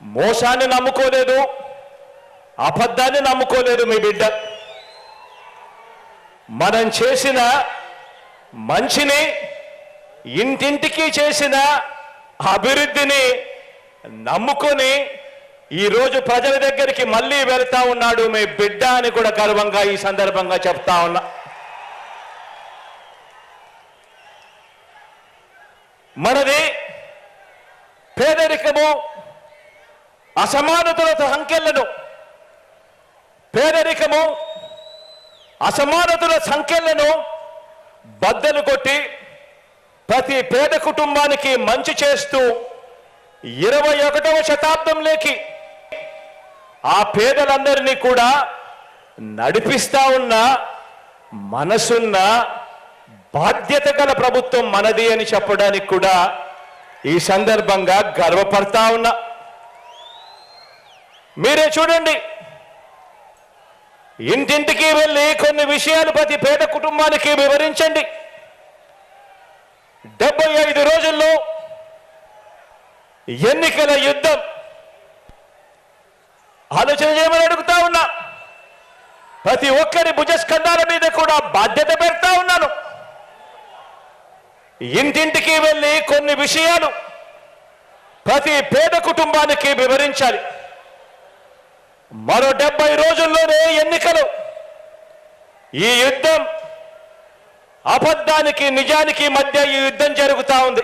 మోసాన్ని నమ్ముకోలేదు అబద్ధాన్ని నమ్ముకోలేదు మీ బిడ్డ. మనం చేసిన మంచిని ఇంటింటికి చేసిన అభివృద్ధిని నమ్ముకొని ఈరోజు ప్రజల దగ్గరికి మళ్ళీ వెళ్తా ఉన్నాడు మీ బిడ్డ అని కూడా గర్వంగా ఈ సందర్భంగా చెప్తా ఉన్నా. మనది పేదరికము అసమానతల సంఖ్యలను పేదరికము అసమానతల సంఖ్యలను బద్దలు కొట్టి ప్రతి పేద కుటుంబానికి మంచి చేస్తూ ఇరవై ఒకటవ శతాబ్దంలోకి ఆ పేదలందరినీ కూడా నడిపిస్తా ఉన్న మనసున్న బాధ్యత గల ప్రభుత్వం మనది అని చెప్పడానికి కూడా ఈ సందర్భంగా గర్వపడతా ఉన్నా. మీరే చూడండి. ఇంటింటికి వెళ్ళి కొన్ని విషయాలు ప్రతి పేద కుటుంబానికి వివరించండి. డెబ్బై ఐదు రోజుల్లో ఎన్నికల యుద్ధం. ఆలోచన చేయమని అడుగుతా ఉన్నా. ప్రతి ఒక్కరి భుజస్కంధాల మీద కూడా బాధ్యత పెడతా ఉన్నాను. ఇంటింటికి వెళ్ళి కొన్ని విషయాలు ప్రతి పేద కుటుంబానికి వివరించాలి. మరో డెబ్బై రోజుల్లోనే ఎన్నికలు. ఈ యుద్ధం అబద్ధానికి నిజానికి మధ్య ఈ యుద్ధం జరుగుతా ఉంది.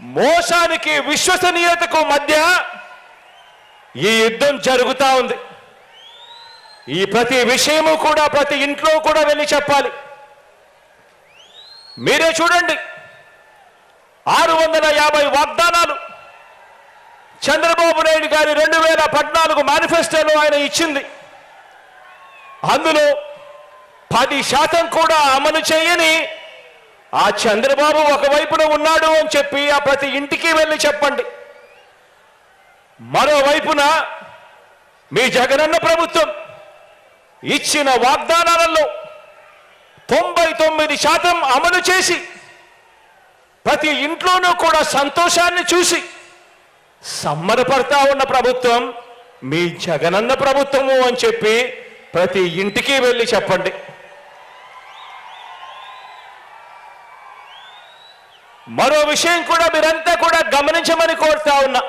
మోసానికి విశ్వసనీయతకు మధ్య ఈ యుద్ధం జరుగుతా ఉంది. ఈ ప్రతి విషయము కూడా ప్రతి ఇంట్లో కూడా వెళ్ళి చెప్పాలి. మీరే చూడండి. ఆరు వందల యాభై వాగ్దానాలు చంద్రబాబు నాయుడు గారి రెండు వేల పద్నాలుగు మేనిఫెస్టోలో ఆయన ఇచ్చింది. అందులో పది శాతం కూడా అమలు చేయని ఆ చంద్రబాబు ఒకవైపున ఉన్నాడు అని చెప్పి ఆ ప్రతి ఇంటికి వెళ్ళి చెప్పండి. మరోవైపున మీ జగనన్న ప్రభుత్వం ఇచ్చిన వాగ్దానాలలో తొంభై తొమ్మిది శాతం అమలు చేసి ప్రతి ఇంట్లోనూ కూడా సంతోషాన్ని చూసి సమ్మరపడతా ఉన్న ప్రభుత్వం మీ జగనన్న ప్రభుత్వము అని చెప్పి ప్రతి ఇంటికి వెళ్ళి చెప్పండి. మరో విషయం కూడా మీరంతా కూడా గమనించమని కోరుతా ఉన్నా.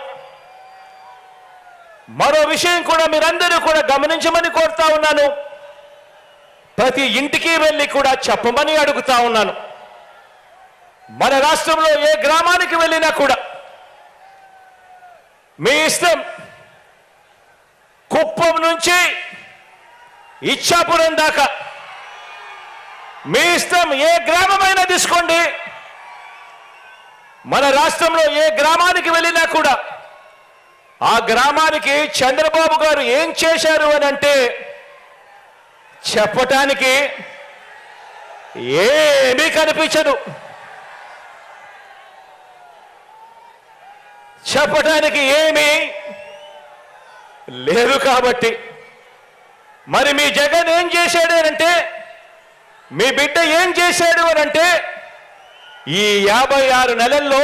మరో విషయం కూడా మీరందరూ కూడా గమనించమని కోరుతా ఉన్నాను. ప్రతి ఇంటికి వెళ్ళి కూడా చెప్పమని అడుగుతా ఉన్నాను. మన రాష్ట్రంలో ఏ గ్రామానికి వెళ్ళినా కూడా మీ ఇష్టం. కుప్పం నుంచి ఇచ్చాపురం దాకా. మీ ఇష్టం ఏ గ్రామమైనా తీసుకోండి. మన రాష్ట్రంలో ఏ గ్రామానికి వెళ్ళినా కూడా ఆ గ్రామానికి చంద్రబాబు గారు ఏం చేశారు అని అంటే చెప్పటానికి ఏమీ కనిపించదు. చెప్పటానికి ఏమీ లేదు కాబట్టి మరి మీ జగన్ ఏం చేశాడు అంటే మీ బిడ్డ ఏం చేశాడు అంటే ఈ యాభై ఆరు నెలల్లో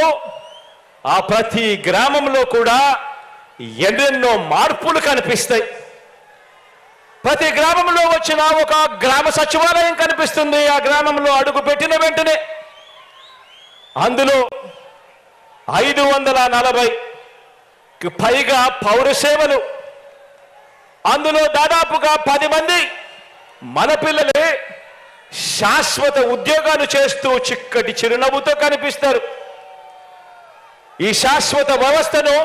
ఆ ప్రతి గ్రామంలో కూడా ఎన్నెన్నో మార్పులు కనిపిస్తాయి. ప్రతి గ్రామంలో వచ్చిన ఒక గ్రామ సచివాలయం కనిపిస్తుంది. ఆ గ్రామంలో అడుగు పెట్టిన వెంటనే అందులో ఐదు వందల నలభై పైగా పౌర సేవలు అందులో దాదాపుగా పది మంది మన పిల్లలే శాశ్వత ఉద్యోగాలు చేస్తూ చిక్కటి చిరునవ్వుతో కనిపిస్తారు. ఈ శాశ్వత వ్యవస్థను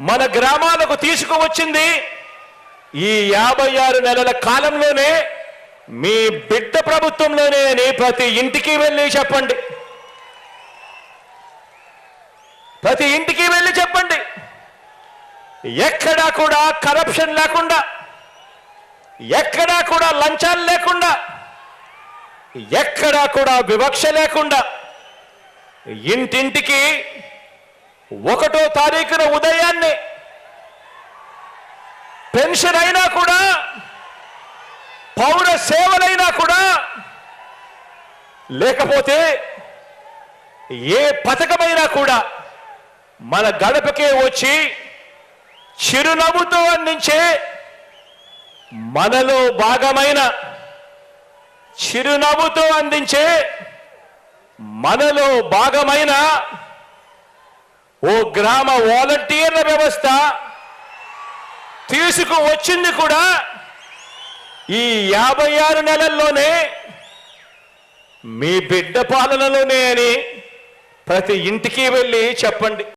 మన గ్రామాలకు తీసుకువచ్చింది ఈ యాభై ఆరు నెలల కాలంలోనే మీ బిడ్డ ప్రభుత్వంలోనే అని ప్రతి ఇంటికి వెళ్ళి చెప్పండి. ప్రతి ఇంటికి వెళ్ళి చెప్పండి. ఎక్కడా కూడా కరప్షన్ లేకుండా ఎక్కడా కూడా లంచాలు లేకుండా ఎక్కడా కూడా వివక్ష లేకుండా ఇంటింటికి ఒకటో తారీఖున ఉదయాన్నే పెన్షన్ అయినా కూడా పౌర సేవలైనా కూడా లేకపోతే ఏ పథకమైనా కూడా మన గడపకే వచ్చి చిరునవ్వుతో అందించే మనలో భాగమైన చిరునవ్వుతో అందించే మనలో భాగమైన ఓ గ్రామ వాలంటీర్ల వ్యవస్థ తీసుకువచ్చింది కూడా ఈ యాభై ఆరు నెలల్లోనే మీ బిడ్డ పాలనలోనే అని ప్రతి ఇంటికి వెళ్ళి చెప్పండి.